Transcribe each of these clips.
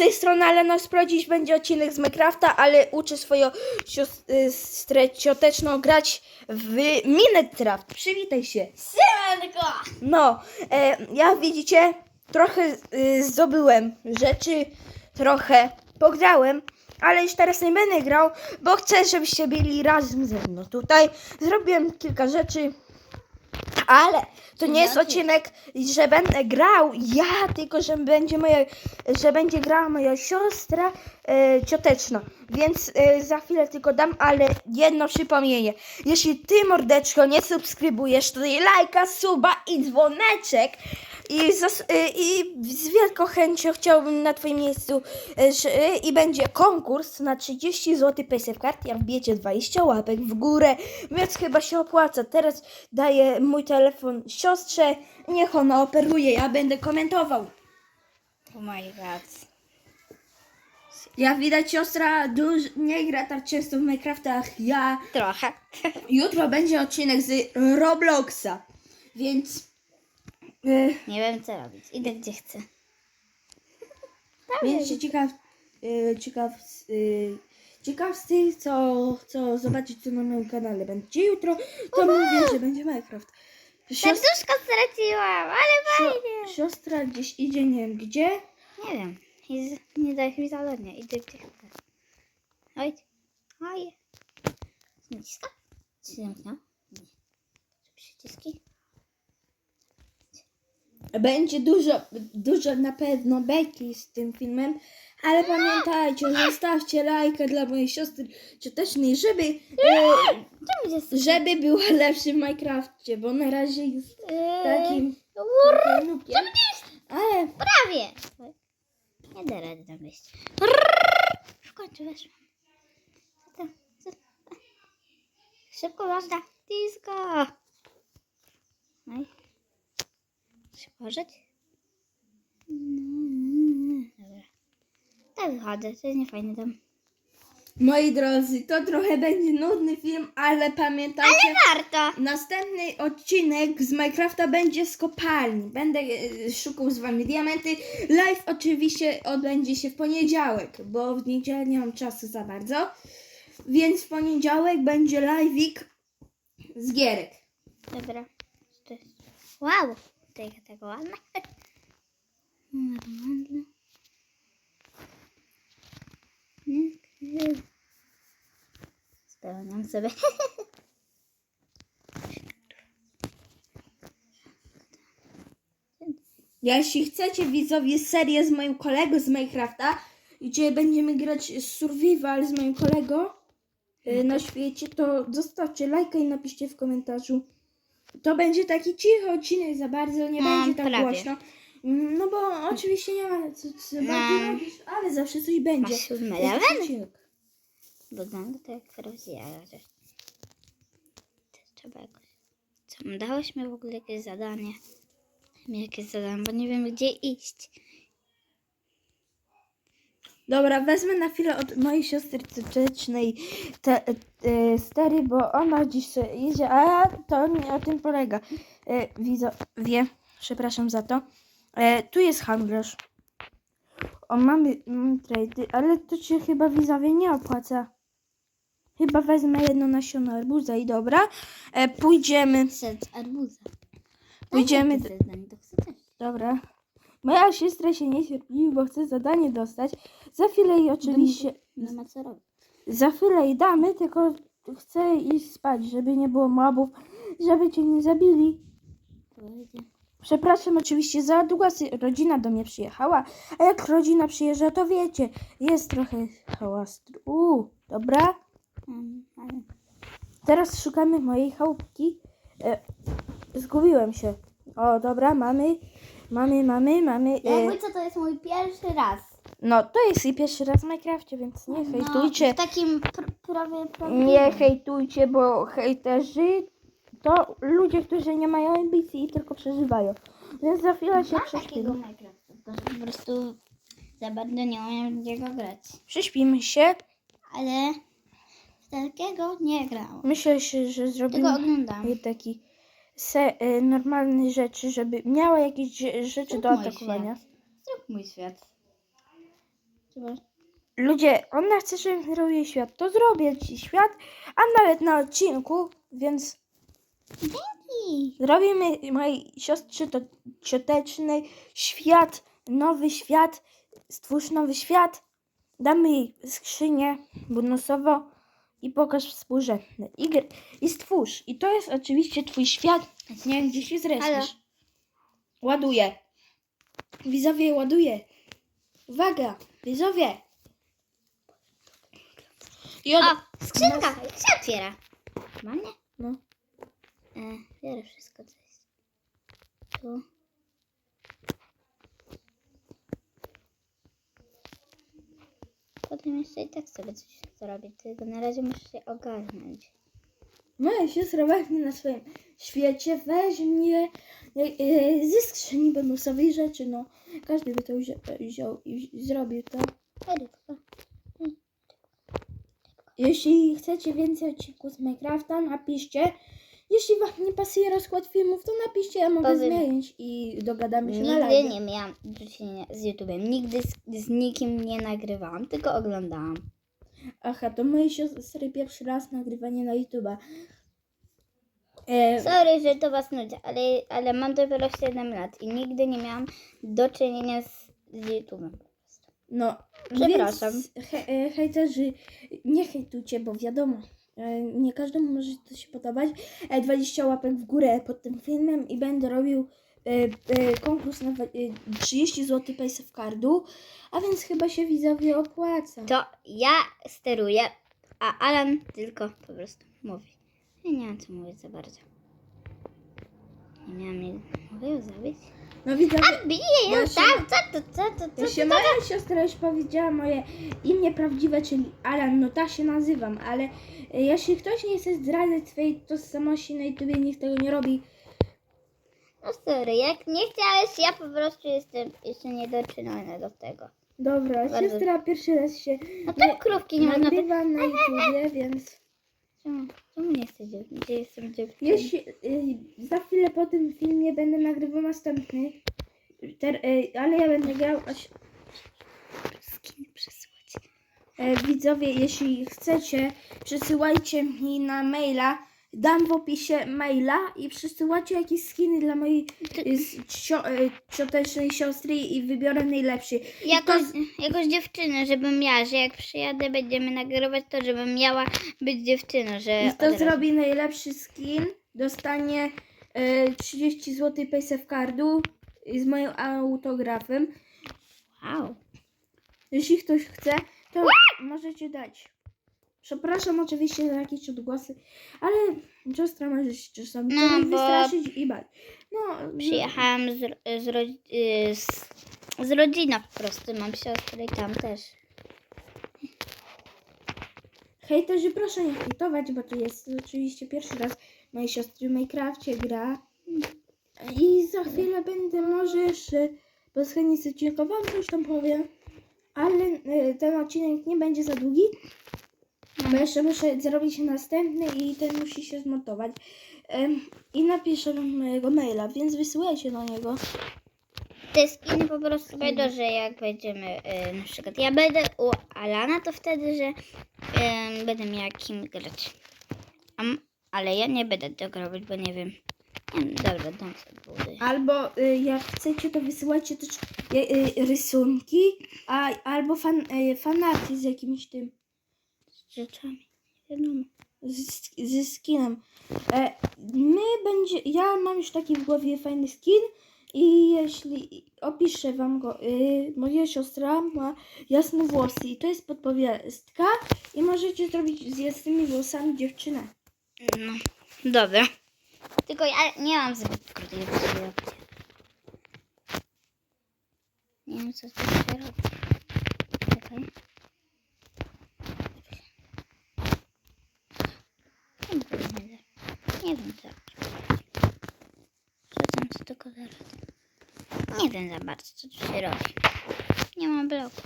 tej strony Alena Sprodzić będzie odcinek z Minecrafta, ale uczę swoją siostrę cioteczną grać w Minecraft. Przywitaj się. Siemanko! No, e, jak widzicie, trochę y, zdobyłem rzeczy, trochę pograłem, ale już teraz nie będę grał, bo chcę, żebyście byli razem ze mną. Tutaj zrobiłem kilka rzeczy, ale to nie jest odcinek, że będę grał ja, tylko że będzie moja, że będzie grała moja siostra e, cioteczna. Więc e, za chwilę tylko dam, ale jedno przypomnienie. Jeśli ty, mordeczko, nie subskrybujesz, to daj lajka, suba i dzwoneczek. I, zas, e, I z wielką chęcią chciałbym na twoim miejscu że, e, i będzie konkurs na 30 zł PaySafe Card, jak wbijecie 20 łapek w górę, więc chyba się opłaca. Teraz daję mój telefon siostrze, niech ona operuje, ja będę komentował. Oh my god. Jak widać, siostra duż, nie gra tak często w Minecraftach. Ja Trochę. jutro będzie odcinek z Robloxa, więc. Nie wiem co robić. Idę gdzie chcę. Więc się ciekaw, y, ciekaw, y, ciekaw z tych, co, co zobaczyć, co na moim kanale będzie jutro, to mówię, że będzie Minecraft. Siostra, Serduszko straciłam, ale fajnie. siostra gdzieś idzie, nie wiem gdzie. Nie wiem. Z- Nie daj mi zaludnie. Idę gdzie chcę. Oj. Oj. Naciska? Czy zamknął? Nie. Przyciski? Będzie dużo, dużo na pewno beki z tym filmem, ale pamiętajcie, zostawcie lajka dla mojej siostry ciotecznej, żeby, e, żeby była lepszy w Minecrafcie, bo na razie jest Eee, takim nubkiem. Ale Prawie. Nie da rady tam. Rrrr, W końcu weszłam. Co to? Co? Szybko można. Disco. Szybko żyć. Mm, Dobra. Tak wychodzę. To jest niefajny dom. moi drodzy, to trochę będzie nudny film, ale pamiętajcie, Warto. następny odcinek z Minecrafta będzie z kopalni. Będę e, szukał z wami diamenty. Live oczywiście odbędzie się w poniedziałek, bo w niedzielę nie mam czasu za bardzo. Więc w poniedziałek będzie live'ik z gierek. Dobra. To jest... Wow. Jest tego ładne. Normalne. Spełniam sobie. Jeśli chcecie widzowie serię z moim kolegą z Minecrafta, gdzie będziemy grać survival z moim kolegą y, na świecie, to zostawcie lajka i napiszcie w komentarzu. To będzie taki cichy odcinek za bardzo, nie No, będzie tak prawie. głośno. Mm, No bo oczywiście nie ma co, co No. bardziej robić, ale zawsze coś będzie. Masz siódmy Jest level? odcinek. Wygląda to jak Frozja. Trzeba jakoś... Co, dałeś mi w ogóle jakieś zadanie? Mi jakieś zadanie, bo nie wiem gdzie iść. Dobra, wezmę na chwilę od mojej siostry ciotecznej te, e, stery, bo ona dziś sobie idzie, a to nie o tym polega. E, widzowie, przepraszam za to. E, tu jest handlarz. O, mamy, mamy trady, ale to się chyba widzowie nie opłaca. Chyba wezmę jedno nasiono arbuza i dobra. E, pójdziemy, Przed arbuza. pójdziemy, dobra. Moja siostra się nie cierpi, bo chce zadanie dostać. Za chwilę jej oczywiście... Nie ma co robić. Za chwilę jej damy, tylko chcę iść spać, żeby nie było mobów, żeby cię nie zabili. Przepraszam oczywiście za długo sy- rodzina do mnie przyjechała, a jak rodzina przyjeżdża, to wiecie, jest trochę hałas. Uuu, dobra. Teraz szukamy mojej chałupki. E, zgubiłem się. O, dobra, mamy, mamy, mamy, mamy. E, Jakby co, to jest mój pierwszy raz. no, to jest jej pierwszy raz w Minecrafcie, więc nie hejtujcie. No, w takim pr- prawie Nie hejtujcie, bo hejterzy to ludzie, którzy nie mają ambicji i tylko przeżywają. Więc za chwilę się prześpimy. Minecrafta, że po prostu za bardzo nie umiem w niego grać. Prześpimy się. Ale w takiego nie grałam. Myślę, że zrobimy taki se, y, normalny rzeczy, żeby miała jakieś rzeczy Zrób do mój atakowania. świat. Zrób mój świat. Chyba. Ludzie, ona chce, żebym zrobił świat, to zrobię ci świat, a nawet na odcinku, więc I zrobimy mojej siostrze to ciotecznej świat, nowy świat, stwórz nowy świat, damy jej skrzynię bonusową i pokaż współrzędne. I, I stwórz. I to jest oczywiście twój świat. Nie wiem, gdzie się Halo? zrespisz. Ładuję. Widzowie, ładuję. Uwaga, widzowie. I od... O, skrzynka! Się otwiera? Normalnie? No. E, biorę wszystko, co jest. Tu. Potem jeszcze i tak sobie coś zrobię, tylko na razie muszę się ogarnąć. Moja siostra weźmie na swoim świecie, weźmie e, e, ze skrzyni bonusowej rzeczy, no. Każdy by to wziął, wziął i zrobił to. Rybka. Jeśli chcecie więcej odcinków z Minecrafta, napiszcie. Jeśli wam nie pasuje rozkład filmów, to napiszcie, ja mogę Powiem- zmienić i dogadamy się na Nigdy live. nie miałam do czynienia z YouTube'em. Nigdy z, z nikim nie nagrywałam, tylko oglądałam. Aha, to mojej siostry pierwszy raz nagrywanie na YouTube'a. E, Sorry, że to was nudzi, ale, ale mam dopiero 7 lat i nigdy nie miałam do czynienia z, z YouTube'em. No, Przepraszam. Więc he, e, hejterzy, nie hejtujcie, bo wiadomo, nie każdemu może to się podobać. E, 20 łapek w górę pod tym filmem i będę robił e, e, konkurs na dwa- e, 30 zł of Cardu, a więc chyba się widzowie opłaca. To ja steruję, a Alan tylko po prostu mówi. Ja nie mam co za bardzo. Nie miałam nie... Mogę ją zabić? No A bije ją Ja się- tam, co to, co to, co to? moja siostra już powiedziała moje imię prawdziwe, czyli Alan, no tak się nazywam, ale e, jeśli ktoś nie chce zdradzać swojej tożsamości na YouTubie, niech tego nie robi. No sorry, jak nie chciałeś, ja po prostu jestem jeszcze niedoczynona do tego. Dobra, Bardzo- siostra pierwszy raz się No tam krówki nie można... nagrywa na YouTubie, więc Czemu, czemu nie jesteś dziewczyną? Gdzie jestem dziewczyną? jeśli y, za chwilę po tym filmie będę nagrywał następny, ter, y, ale ja będę grał, aż, Skin przesłać. e, widzowie, jeśli chcecie, przesyłajcie mi na maila, dam w opisie maila i przesyłajcie jakieś skiny dla mojej y, cio, y, ciotecznej siostry i wybiorę najlepszy. Jakoś, jakoś dziewczynę, żebym ja, że jak przyjadę, będziemy nagrywać to, żebym miała być dziewczyną, że... I od kto razu- zrobi najlepszy skin, dostanie e, 30 zł PaySafe Cardu z moim autografem. Wow. Jeśli ktoś chce, to możecie dać. Przepraszam oczywiście za jakieś odgłosy, ale siostra może się czasami No, no, bo- wystraszyć i bać. No, Przyjechałam z, z, rodzi- y, z, z rodziną po prostu, mam siostrę i tam też. hejterzy proszę nie hejtować, bo to jest oczywiście pierwszy raz mojej siostry w Minecrafcie gra. I za chwilę będę może jeszcze bez chęci odcinka wam coś tam powiem. Ale e, ten odcinek nie będzie za długi. Bo jeszcze muszę zrobić następny i ten musi się zmontować. I napiszę wam mojego maila, więc wysyłajcie do niego. Te skiny po prostu będą, że jak będziemy, y, na przykład ja będę u Alana, to wtedy, że y, będę miała kim grać. A m- ale ja nie będę tego robić, bo nie wiem. Nie dobra, dam sobie budy. Albo y, jak chcecie, to wysyłajcie też y, y, rysunki, a, albo fan, y, fanarty z jakimś tym. Rzeczami. Wiadomo. z, ze skinem. E, my będzie, ja mam już taki w głowie fajny skin i jeśli opiszę wam go, y, moja siostra ma jasne włosy i to jest podpowiastka i możecie zrobić z jasnymi włosami dziewczynę. No, dobra. Tylko ja nie mam zbyt krótkiej wzroku. Nie wiem, co tu się robi. Czekaj. Nie wiem, nie wiem co. Co tam z tego zaraz? Nie wiem za bardzo, co tu się robi. Nie mam bloku.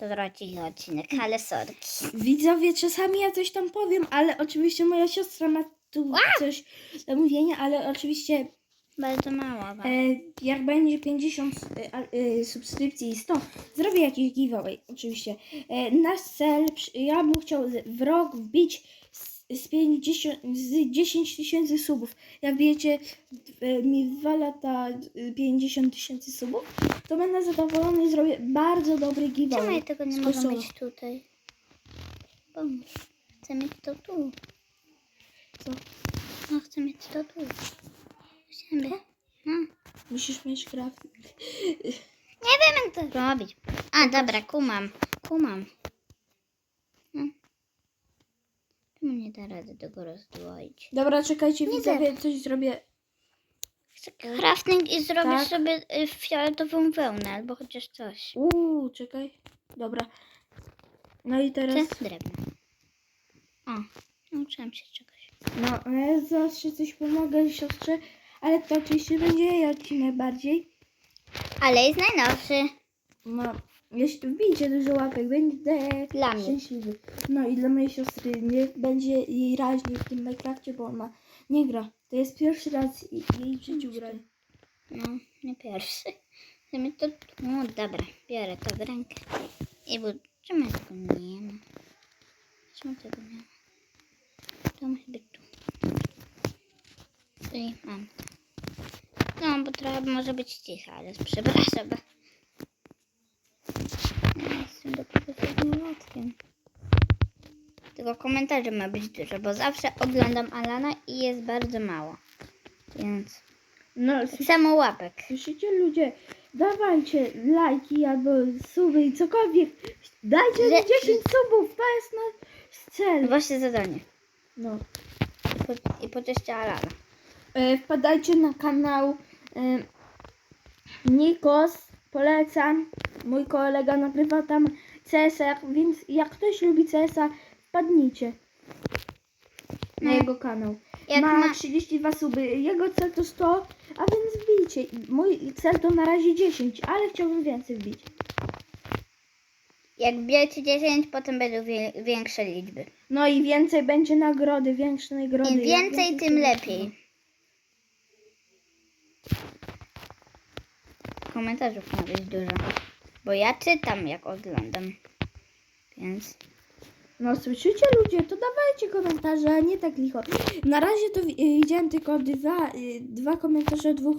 To zrobić odcinek, ale sorki. Widzowie, czasami ja coś tam powiem, ale oczywiście moja siostra ma tu coś do mówienia, ale oczywiście Bardzo mało. E, jak będzie 50 e, e, subskrypcji i 100, zrobię jakiś giveaway, oczywiście. E, nasz cel, ja bym chciał w rok wbić z, z 50, z 10 tysięcy subów. Jak wbijecie e, mi dwa lata e, 50 tysięcy subów, to będę zadowolony i zrobię bardzo dobry Czemu giveaway. ja tego nie mogę mieć tutaj? Pomóż. Chcę mieć to tu. Co? No, chcę mieć to tu. Siebie. No. Musisz mieć grafik. Nie wiem, jak to robić. A, dobra, kumam. Kumam. No. Czemu nie da rady tego rozdwoić? Dobra, czekajcie, Nie widzowie, coś zrobię. Crafting i zrobić Tak. sobie y, fioletową wełnę, albo chociaż coś. Uuu, czekaj. Dobra. No i teraz... Chcę drewno. O, nauczyłam się czegoś. No, a ja zawsze coś pomogę siostrze, ale to oczywiście będzie jej odcinek bardziej. Ale jest najnowszy. No, jeśli wbijcie dużo łapek, będę Dla mnie. szczęśliwy. No i dla mojej siostry, niech będzie jej raźniej w tym Minecrafcie, bo ona nie gra. To jest pierwszy raz i- jej w życiu gra. No, nie pierwszy. Mieć to... No dobra, biorę to w rękę. I bu... Czemu tego nie ma? Czemu tego nie ma? To musi być tu. I mam to. No, bo trochę może być cicha, ale przepraszam. bo- jestem dopiero siedmiolatkiem. Tylko komentarzy ma być dużo, bo zawsze oglądam Alana i jest bardzo mało. Więc No, tak samo łapek. słyszycie ludzie, dawajcie lajki albo suby i cokolwiek. Dajcie Że- 10 subów, to jest nasz cel. Właśnie zadanie. No. I po, i Alana. E, wpadajcie na kanał e, Nikos, polecam. Mój kolega nagrywa tam CS-a, więc jak ktoś lubi CS-a, wpadnijcie na jego kanał. Jak ma, ma- 32 suby, jego cel to 100, a więc wbijcie. Mój cel to na razie 10, ale chciałbym więcej wbić. Jak bierzecie 10, potem będą wie, większe liczby. No i więcej będzie nagrody, większe nagrody. Im Jak więcej, tym lepiej. Komentarzów ma być dużo. Bo ja czytam, jak oglądam. Więc No słyszycie ludzie, to dawajcie komentarze, a nie tak licho. Na razie to y, widziałem tylko dwa, y, dwa komentarze dwóch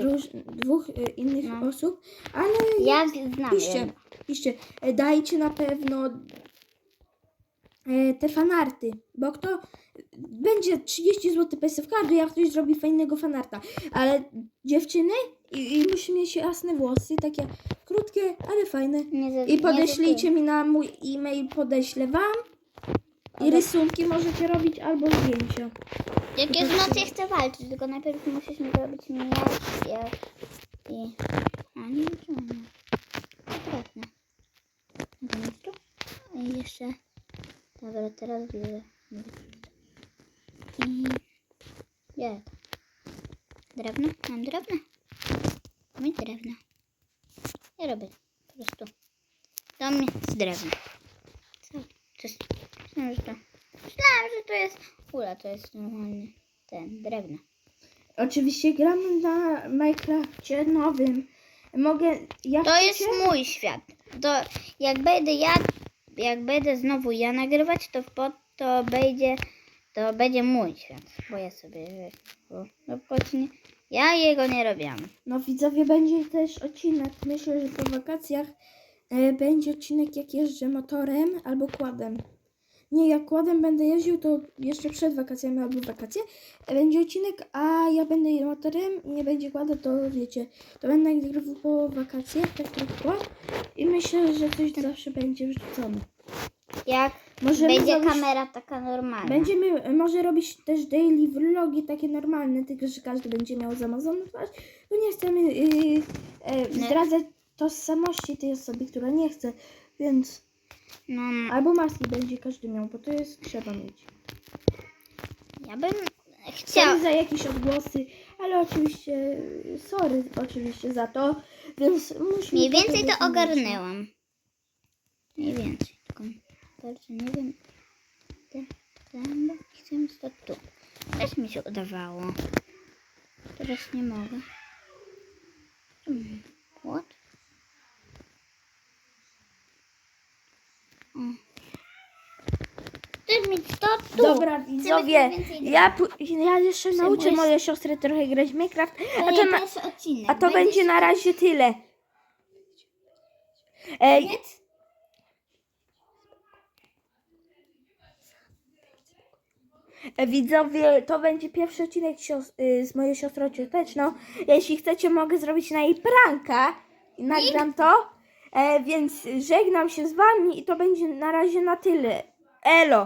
róż, dwóch y, innych No. osób, ale ja znam piszcie, piszcie, e, dajcie na pewno e, te fanarty, bo kto będzie 30 zł PSF kardy, jak ktoś zrobi fajnego fanarta, ale dziewczyny i, i musi mieć jasne włosy, takie krótkie, ale fajne. Nie I podeślijcie mi na mój e-mail, podeślę wam. I rysunki możecie robić albo zdjęcia. Jak jest noc, ja chcę walczyć, tylko najpierw musisz mi robić miecz ja... i... A nie nie. Konkretnie. tu? I jeszcze... Dobra, teraz bierę. I... To. Drewno? Mam drewno? I drewno. Ja robię po prostu. Dom z drewna. Co? Myślałam, że to... Myślałam, że to jest... Ula, to jest normalny ten, drewno. Oczywiście gramy na Minecrafcie nowym. Mogę. Jak To jest mój świat. To jak będę ja, jak będę znowu ja nagrywać, to pod, to będzie, to będzie mój świat. Bo ja sobie, bo, no nie, ja jego nie robiłam. No widzowie, będzie też odcinek. Myślę, że po wakacjach e, będzie odcinek jak jeżdżę motorem albo kładem. Nie, jak kładem będę jeździł, to jeszcze przed wakacjami albo wakacje. Będzie odcinek, a ja będę motorem i nie będzie kładem, to wiecie. To będę nagrywał po wakacjach, tak trochę. I myślę, że coś zawsze będzie wrzucone. Jak Możemy będzie zrobić- kamera taka normalna. Będziemy może robić też daily vlogi takie normalne, tylko że każdy będzie miał zamazoną twarz, bo nie chcemy yy, e, zdradzać tożsamości tej osoby, która nie chce, więc No, albo maski będzie każdy miał, bo to jest trzeba mieć. ja bym Sorry chciała. za jakieś odgłosy, ale oczywiście yy, sorry oczywiście za to, więc musimy... Mniej więcej to ogarnęłam. Mniej więcej, tylko bardzo nie wiem. Te- te- Chcę tu. Też mi się udawało. Teraz nie mogę. Hmm, What? Mm. Chcesz mieć to tu. Dobra, widzowie, ja, pu- ja jeszcze nauczę Potrzebujesz- moje siostry trochę grać w Minecraft, a to, na, odcinek. a to będzie na razie tyle. Ej, Koniec? Widzowie, to będzie pierwszy odcinek y, z mojej siostrą cioteczną. Jeśli chcecie, mogę zrobić na jej pranka i nagram to. E, więc żegnam się z wami i to będzie na razie na tyle. Elo!